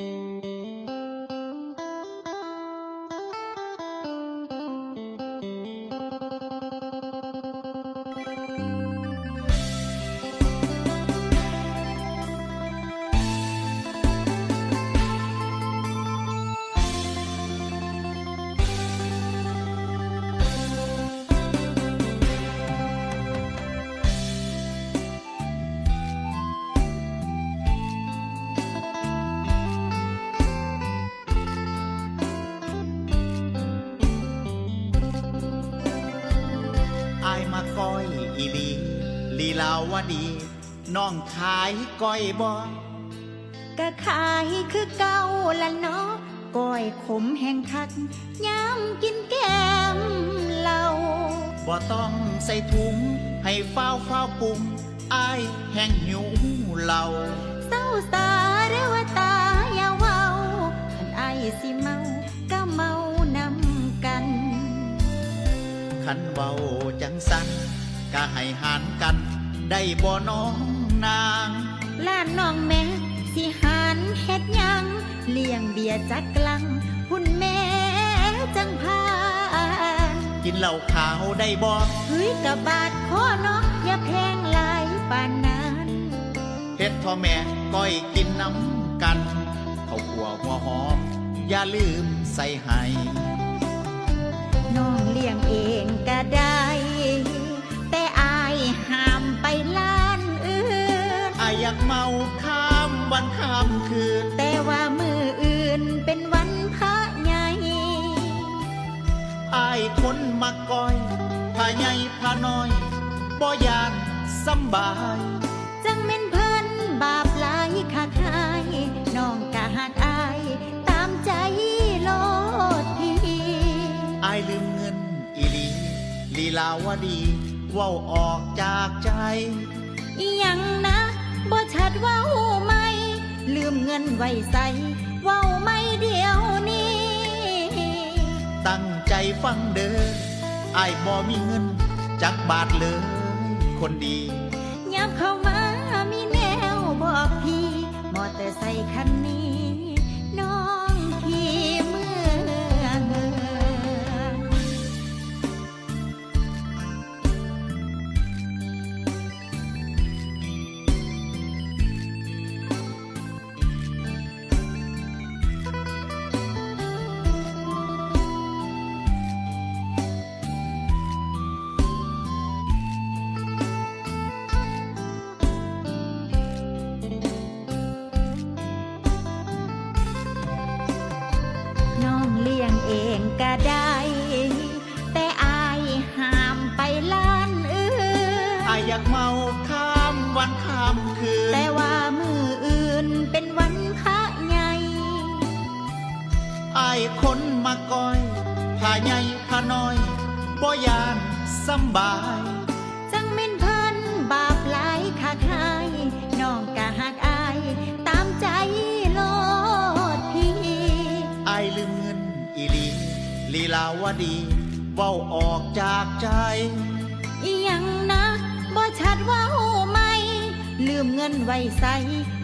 อ อยอีหลีลีลาวดีน้องขายก้อยบ่ก็ขายคือเก่าละเนาะก้อยขมแห่งคักย้ำกินแก้มเหล้าบ่ต้องใส่ถุงให้เฝ้าเฝ้าวปรุงอายแห้งหิวเหล่าเศร้าสาเรวตาอย่าเว้าคันไอายสิเมาก็เมานำกันขันเบาจังสัน ก็ให้หารกัน ได้บ่น้องนางล้านน้องแม่สิหารเฮ็ดหยังเลี้ยงเบียร์จักกลัง หุ่นแม่จังพานกินเหล้าขาวได้บ่เฮ้ยกะบาดคอเนาะอย่าแพงหลายปานนั้นเฮ็ดพ่อแม่ก้อยกินน้ำกันเขาวขัวหัวหอมอย่าลืมใส่ให้น้องเลี้ยงเองก็ได้ เมาข้ามวันข้ามคืน แต่ว่ามืออื่นเป็นวันพระใหญ่อายคนมาก้อยพาใหญ่พาน้อยบ่ยานสำบาย จังเม่นเพิ่นบาปหลายคักหายน้องกะหักอายตามใจโลดพี่อายลืมเงินอีหลีลีลาวดีเว้าออกจากใจอิหยังนะ บ่ชัดเว้าไม่ ลืมเงินไว้ใส่เว้าไม่เดียวนี้ ตั้งใจฟังเด้ออายบ่มีเงิน จักบาทเลยคนดี อายอยากเมาข้ามวันข้ามคืน แต่ว่ามืออื่นเป็นวันพระใหญ่อายคนมาก้อยพาใหญ่พาน้อยบ่ยานสำบาย จังเม่นเพิ่นบาปหลายคักหายน้องกะหักอายตามใจโลดพี่อายลืมเงินอีหลีลีลาวดีเว้าออกจากใจ อีหยังนะ บ่ชัดเว่าไหม ลืมเงินไว้ใส่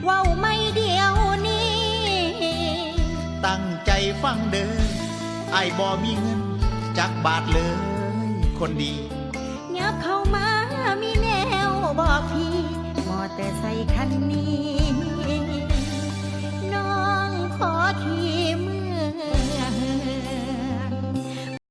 เว้าไม่เดียวนี้ ตั้งใจฟังเด้ออายบ่มีเงินจักบาทเลย คนดียับเข้ามามีแนวบอกพี่มอเตอร์ไซคันนี้